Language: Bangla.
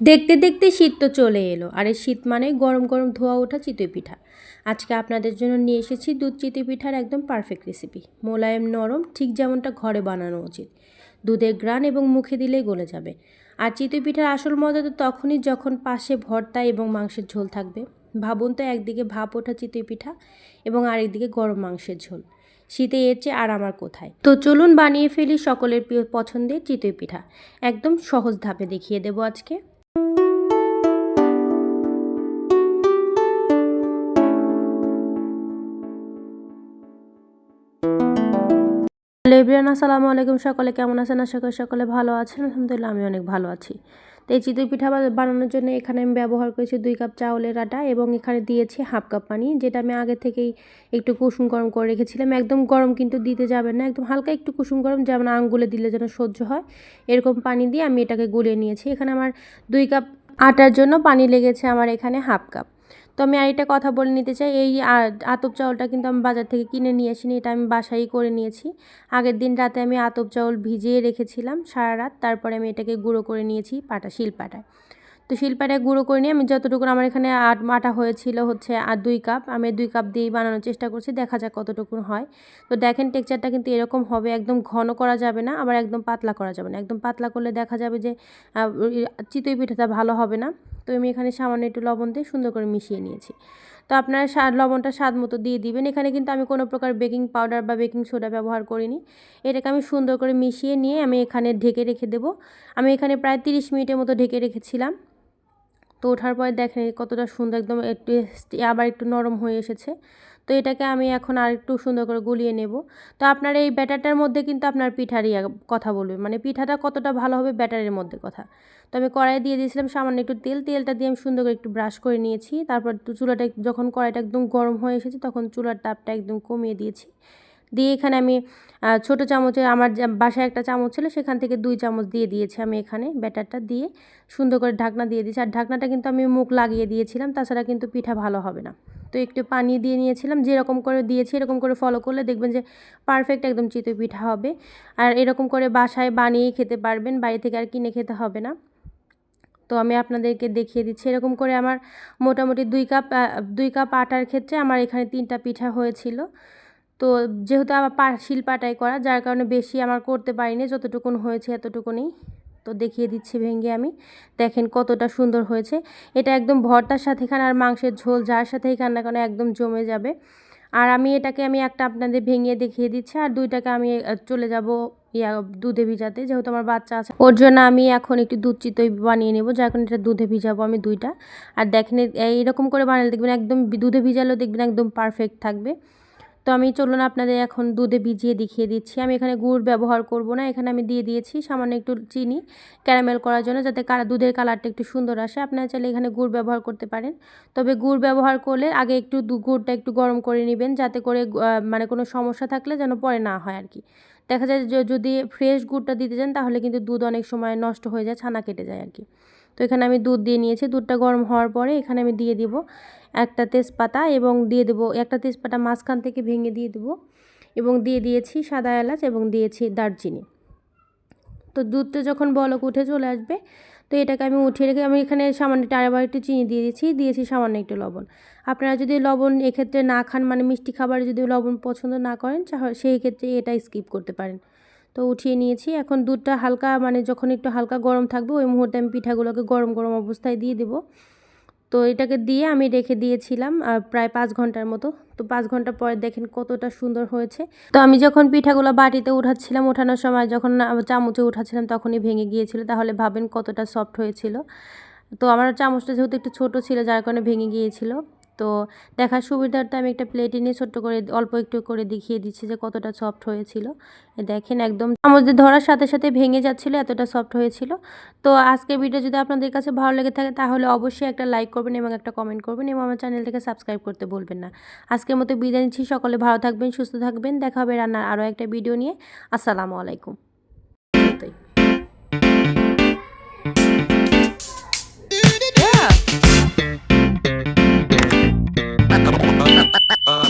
দেখতে দেখতে শীত তো চলে এলো। আর এই শীত মানে গরম গরম ধোয়া ওঠা চিতই পিঠা। আজকে আপনাদের জন্য নিয়ে এসেছি দুধ চিতই পিঠার একদম পারফেক্ট রেসিপি মোলায়েম নরম, ঠিক যেমনটা ঘরে বানানো উচিত। দুধের গ্রান এবং মুখে দিলেই গলে যাবে। আর চিতই পিঠার আসল মজা তো তখনই যখন পাশে ভর্তা এবং মাংসের ঝোল থাকবে। ভাবুন তো, একদিকে ভাপ ওঠা চিতই পিঠা এবং আরেকদিকে গরম মাংসের ঝোল। শীতে এর চেয়ে আর আমার কোথায়? তো চলুন বানিয়ে ফেলি সকলের প্রিয় পছন্দের চিতই পিঠা। একদম সহজ ধাপে দেখিয়ে দেবো আজকে। হ্যালো ইব্রিয়ান আসসালামু আলাইকুম। সকলে কেমন আছেন? আশা করি সকলে ভালো আছেন। আলহামদুলিল্লাহ আমি অনেক ভালো আছি। তো এই চিতই পিঠা বানানোর জন্য এখানে আমি ব্যবহার করেছি দুই কাপ চাউলের আটা এবং এখানে দিয়েছি হাফ কাপ পানি, যেটা আমি আগে থেকেই একটু কুসুম গরম করে রেখেছিলাম। একদম গরম কিন্তু দিতে যাবেন না, একদম হালকা একটু কুসুম গরম, যেমন আঙ্গুলে দিলে যেন সহ্য হয়, এরকম পানি দিয়ে আমি এটাকে গুলিয়ে নিয়েছি। এখানে আমার দুই কাপ আটার জন্য পানি লেগেছে আমার এখানে হাফ কাপ। তো আমি আরেকটা কথা বলে নিতে চাই। এই আতপ চাউলটা কিন্তু আমি বাজার থেকে কিনে নিয়ে আসিনি, এটা আমি বাসাই করে নিয়েছি। আগের দিন রাতে আমি আতপ চাউল ভিজিয়ে রেখেছিলাম সারা রাত, তারপরে আমি এটাকে গুঁড়ো করে নিয়েছি পাটা, শিলপাটায়। তো শিলপাটায় গুঁড়ো করে নিয়ে আমি যতটুকু, আমার এখানে আট, আটা হয়েছিল হচ্ছে আর দুই কাপ, আমি দুই কাপ দিয়েই বানানোর চেষ্টা করছি, দেখা যাক কতটুকু হয়। তো দেখেন টেক্সচারটা কিন্তু এরকম হবে, একদম ঘন করা যাবে না, আবার একদম পাতলা করা যাবে না। একদম পাতলা করলে দেখা যাবে যে চিতই পিঠাটা ভালো হবে না। তো আমি এখানে সামান্য একটু লবণ দিয়ে সুন্দর করে মিশিয়ে নিয়েছি। তো আপনারা লবণটা স্বাদ মতো দিয়ে দিবেন। এখানে কিন্তু আমি কোনো প্রকার বেকিং পাউডার বা বেকিং সোডা ব্যবহার করিনি। এটাকে আমি সুন্দর করে মিশিয়ে নিয়ে আমি এখানে ঢেকে রেখে দেবো। আমি এখানে প্রায় তিরিশ মিনিটের মতো ঢেকে রেখেছিলাম। তো ওঠার পরে দেখেন কতটা সুন্দর একদম একটু আবার একটু নরম হয়ে এসেছে। তো এটাকে আমি এখন আর একটু সুন্দর করে গুলিয়ে নেব। তো আপনার এই ব্যাটারটার মধ্যে কিন্তু আপনার পিঠারই কথা বলবে। মানে পিঠাটা কতটা ভালো হবে ব্যাটারের মধ্যে কথা। তো আমি কড়াই দিয়ে দিয়েছিলাম সামান্য একটু তেল। তেলটা দিয়ে আমি সুন্দর করে একটু ব্রাশ করে নিয়েছি। তারপর চুলাটা যখন কড়াইটা একদম গরম হয়ে এসেছে, তখন চুলার তাপটা একদম কমিয়ে দিয়েছি। দিয়ে এখানে আমি ছোট চামচে আমার বাসায় একটা চামচ ছিল, সেখান থেকে দুই চামচ দিয়ে দিয়েছি আমি এখানে ব্যাটারটা দিয়ে। সুন্দর করে ঢাকনা দিয়ে দিয়েছি। আর ঢাকনাটা কিন্তু আমি মুখ লাগিয়ে দিয়েছিলাম, তাছাড়া কিন্তু পিঠা ভালো হবে না। তো একটু পানি দিয়ে নিয়েছিলাম, যেরকম করে দিয়েছি এরকম করে ফলো করলে দেখবেন যে পারফেক্ট একদম চিতই পিঠা হবে। আর এরকম করে বাসায় বানিয়েই খেতে পারবেন বাড়ি থেকে আর কিনে খেতে হবে না। তো আমি আপনাদেরকে দেখিয়ে দিচ্ছি। এরকম করে আমার মোটামুটি দুই কাপ দুই কাপ আটার ক্ষেত্রে আমার এখানে তিনটা পিঠা হয়েছিল। তো যেহেতু আমার পা শিলপাটাই করা, যার কারণে বেশি আমার করতে পারিনি, যতটুকুন হয়েছে এতটুকুনি তো দেখিয়ে দিচ্ছি ভেঙে আমি। দেখেন কতটা সুন্দর হয়েছে। এটা একদম ভর্তার সাথে খান আর মাংসের ঝোল, যার সাথেই খান না কেন একদম জমে যাবে। আর আমি এটাকে আমি একটা আপনাদের ভেঙে দেখিয়ে দিচ্ছি, আর দুইটাকে আমি চলে যাব ইয়া দুধে ভিজাতে। যেহেতু আমার বাচ্চা আছে, ওর জন্য আমি এখন একটু দুধ চিতই বানিয়ে নেব। যার এখন এটা দুধে ভিজাবো আমি দুইটা। আর দেখেন এইরকম করে বানালে দেখবেন একদম দুধে ভিজালেও দেখবেন একদম পারফেক্ট থাকবে। তো আমি, চলুন আপনাদের এখন দুধে ভিজিয়ে দেখিয়ে দিচ্ছি। আমি এখানে গুড় ব্যবহার করব না, এখানে আমি দিয়ে দিয়েছি সামান্য একটু চিনি, ক্যারামেল করার জন্য যাতে দুধের কালারটা একটু সুন্দর আসে। আপনারা চাইলে এখানে গুড় ব্যবহার করতে পারেন। তবে গুড় ব্যবহার করলে আগে একটু গুড়টা একটু গরম করে নেবেন, যাতে করে মানে কোনো সমস্যা থাকলে যেন পরে না হয় আর কি দেখা যায় যদি ফ্রেশ গুড়টা দিতে যান তাহলে কিন্তু দুধ অনেক সময় নষ্ট হয়ে যায়, ছানা কেটে যায় আর কি তো এখানে আমি দুধ দিয়ে নিয়েছি। দুধটা গরম হওয়ার পরে এখানে আমি দিয়ে দিব একটা তেজপাতা এবং দিয়ে দেবো, একটা তেজপাতা মাঝখান থেকে ভেঙে দিয়ে দেবো এবং দিয়ে দিয়েছি সাদা এলাচ এবং দিয়েছি দারচিনি। তো দুধটা যখন বলক উঠে চলে আসবে, তো এটাকে আমি উঠিয়ে রেখে আমি এখানে সামান্য আবার একটু চিনি দিয়ে দিয়েছি দিয়েছি সামান্য একটু লবণ। আপনারা যদি লবণ এক্ষেত্রে না খান মানে মিষ্টি খাবারে যদি লবণ পছন্দ না করেন সেই ক্ষেত্রে এটা স্কিপ করতে পারেন। তো উঠিয়ে নিয়েছি। এখন দুধটা হালকা মানে যখন একটু হালকা গরম থাকবে, ওই মুহূর্তে আমি পিঠাগুলোকে গরম গরম অবস্থায় দিয়ে দেবো। তো এটাকে দিয়ে আমি রেখে দিয়েছিলাম প্রায় পাঁচ ঘণ্টার মতো। তো পাঁচ ঘণ্টা পরে দেখেন কতটা সুন্দর হয়েছে। তো আমি যখন পিঠাগুলো বাটিতে উঠাচ্ছিলাম, ওঠানোর সময় যখন চামচে উঠাচ্ছিলাম, তখনই ভেঙে গিয়েছিল। তাহলে ভাবেন কতটা সফট হয়েছিল। তো আমার চামচটা যেহেতু একটু ছোট ছিল, যার কারণে ভেঙে গিয়েছিল। তো দেখার সুবিধার্থে আমি একটা প্লেটে নিয়ে ছোট্ট করে অল্প একটু করে দেখিয়ে দিচ্ছি যে কতটা সফট হয়েছিল। দেখেন একদম আমাদের ধরার সাথে সাথে ভেঙে যাচ্ছিল, এতটা সফট হয়েছিল। তো আজকের ভিডিও যদি আপনাদের কাছে ভালো লেগে থাকে, তাহলে অবশ্যই একটা লাইক করবেন এবং একটা কমেন্ট করবেন এবং আমার চ্যানেলটাকে সাবস্ক্রাইব করতে ভুলবেন না। আজকের মতো বিদায় নিচ্ছি, সকলে ভালো থাকবেন, সুস্থ থাকবেন। দেখা হবে রান্নার আরও একটা ভিডিও নিয়ে। আসসালামু আলাইকুম। uh, uh.